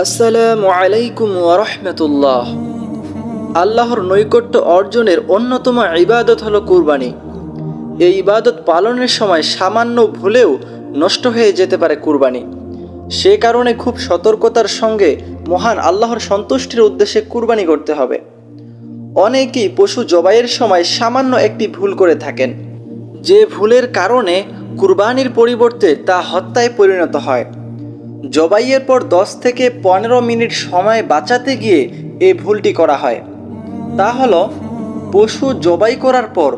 আসসালামু আলাইকুম ওরহমতুল্লাহ আল্লাহর নৈকট্য অর্জনের অন্যতম ইবাদত হলো কুরবানি। এই ইবাদত পালনের সময় সামান্য ভুলেও নষ্ট হয়ে যেতে পারে কুরবানি। সে কারণে খুব সতর্কতার সঙ্গে মহান আল্লাহর সন্তুষ্টির উদ্দেশ্যে কুরবানি করতে হবে। অনেকেই পশু জবাইয়ের সময় সামান্য একটি ভুল করে থাকেন। যে ভুলের কারণে কুরবানির পরিবর্তে তা হত্যায় পরিণত হয়। জবাইয়ের পর দশ থেকে পনেরো মিনিট সময় বাঁচাতে গিয়ে এই ভুলটি করা হয়। তা হলো, পশু জবাই করার পর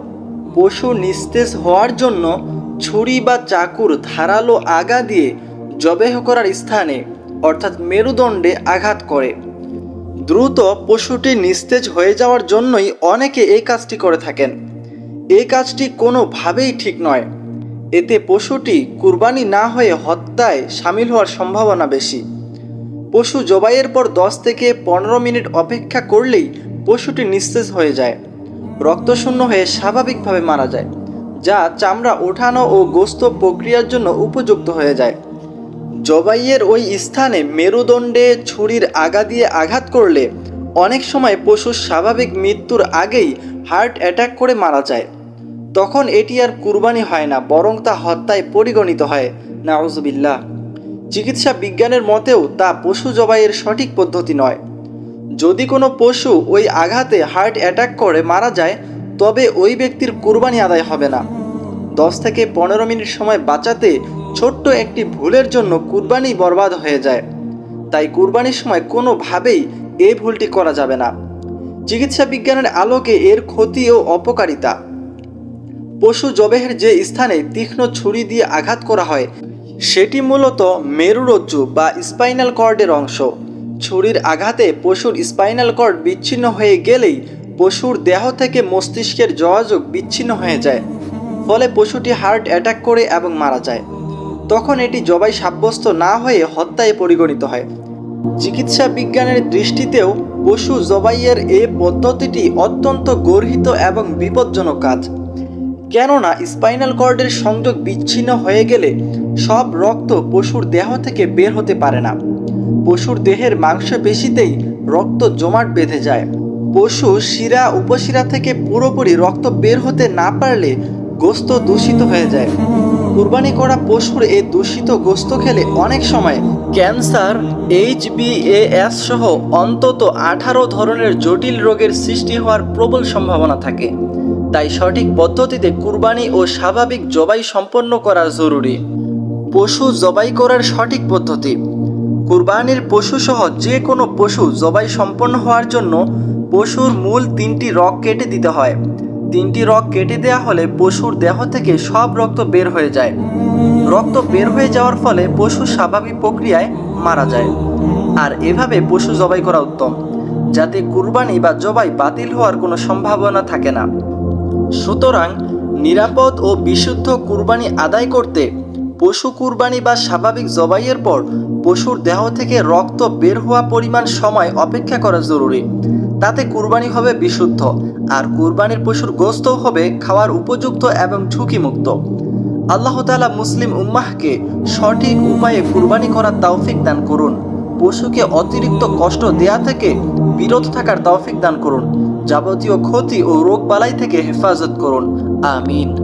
পশু নিস্তেজ হওয়ার জন্য ছুরি বা চাকুর ধারালো আগা দিয়ে জবেহ করার স্থানে, অর্থাৎ মেরুদণ্ডে আঘাত করে। দ্রুত পশুটি নিস্তেজ হয়ে যাওয়ার জন্যই অনেকে এই কাজটি করে থাকেন। এই কাজটি কোনোভাবেই ঠিক নয়। এতে পশুটি কুরবানি না হয়ে হত্যায় সামিল হওয়ার সম্ভাবনা বেশি। পশু জবাইয়ের পর দশ থেকে পনেরো মিনিট অপেক্ষা করলেই পশুটি নিস্তেজ হয়ে যায়, রক্তশূন্য হয়ে স্বাভাবিকভাবে মারা যায়, যা চামড়া ওঠানো ও গোস্ত প্রক্রিয়ার জন্য উপযুক্ত হয়ে যায়। জবাইয়ের ওই স্থানে মেরুদণ্ডে ছুরির আগা দিয়ে আঘাত করলে অনেক সময় পশুর স্বাভাবিক মৃত্যুর আগেই হার্ট অ্যাটাক করে মারা যায়। তখন এটি আর কুরবানি হয় না, বরং তা হত্যায় পরিগণিত হয়। নাউজবিল্লাহ। চিকিৎসা বিজ্ঞানের মতেও তা পশু জবাইয়ের সঠিক পদ্ধতি নয়। যদি কোনো পশু ওই আঘাতে হার্ট অ্যাটাক করে মারা যায়, তবে ওই ব্যক্তির কুরবানি আদায় হবে না। দশ থেকে পনেরো মিনিট সময় বাঁচাতে ছোট্ট একটি ভুলের জন্য কুরবানি বরবাদ হয়ে যায়। তাই কুরবানির সময় কোনোভাবেই এই ভুলটি করা যাবে না। চিকিৎসা বিজ্ঞানের আলোকে এর ক্ষতি ও অপকারিতা। পশু জবেহের যে স্থানে তীক্ষ্ণ ছুরি দিয়ে আঘাত করা হয়, সেটি মূলত মেরুরজ্জু বা স্পাইনাল কর্ডের অংশ। ছুরির আঘাতে পশুর স্পাইনাল কর্ড বিচ্ছিন্ন হয়ে গেলেই পশুর দেহ থেকে মস্তিষ্কের যোগাযোগ বিচ্ছিন্ন হয়ে যায়, ফলে পশুটি হার্ট অ্যাটাক করে এবং মারা যায়। তখন এটি জবাই সাব্যস্ত না হয়ে হত্যায় পরিগণিত হয়। চিকিৎসা বিজ্ঞানের দৃষ্টিতেও পশু জবাইয়ের এ পদ্ধতিটি অত্যন্ত গর্হিত এবং বিপজ্জনক কাজ। কেননা স্পাইনাল কর্ডের সংযোগ বিচ্ছিন্ন হয়ে গেলে সব রক্ত পশুর দেহ থেকে বের হতে পারে না। পশুর দেহের মাংসপেশিতেই রক্ত জমাট বেঁধে যায়। পশু শিরা, উপশিরা থেকে পুরোপুরি রক্ত বের হতে না পারলে গোস্ত দূষিত হয়ে যায়। কুরবানি করা পশুর এই দূষিত গোস্ত খেলে অনেক সময় ক্যান্সার, এইচ এস সহ অন্তত আঠারো ধরনের জটিল রোগের সৃষ্টি হওয়ার প্রবল সম্ভাবনা থাকে। তাই সঠিক পদ্ধতিতে কুরবানি ও স্বাভাবিক জবাই সম্পন্ন করা জরুরি। পশু জবাই করার সঠিক পদ্ধতি। কুরবানির পশু সহ যে কোনো পশু জবাই সম্পন্ন হওয়ার জন্য পশুর মূল তিনটি রগ কেটে দিতে হয়। তিনটি রগ কেটে দেওয়া হলে পশুর দেহ থেকে সব রক্ত বের হয়ে যায়। রক্ত বের হয়ে যাওয়ার ফলে পশু স্বাভাবিক প্রক্রিয়ায় মারা যায়। আর এভাবে পশু জবাই করা উত্তম। যাতে কুরবানি বা জবাই বাতিল হওয়ার কোনো সম্ভাবনা থাকে না। সুতরাং নিরাপদ ও বিশুদ্ধ কুরবানি আদায় করতে পশু কুরবানি বা স্বাভাবিক জবাইয়ের পর পশুর দেহ থেকে রক্ত বের হওয়া পরিমাণ সময় অপেক্ষা করা জরুরি। তাতে কুরবানি হবে বিশুদ্ধ, আর কুরবানির পশুর গোস্তও হবে খাওয়ার উপযুক্ত এবং ঝুঁকিমুক্ত। আল্লাহ তালা মুসলিম উম্মাহকে সঠিক উপায়ে কুরবানি করার তৌফিক দান করুন। পশুকে অতিরিক্ত কষ্ট দেয়া থেকে বিরত থাকার তৌফিক দান করুন। যাবতীয় ক্ষতি ও রোগ বালাই থেকে হেফাজত করুন। আমিন।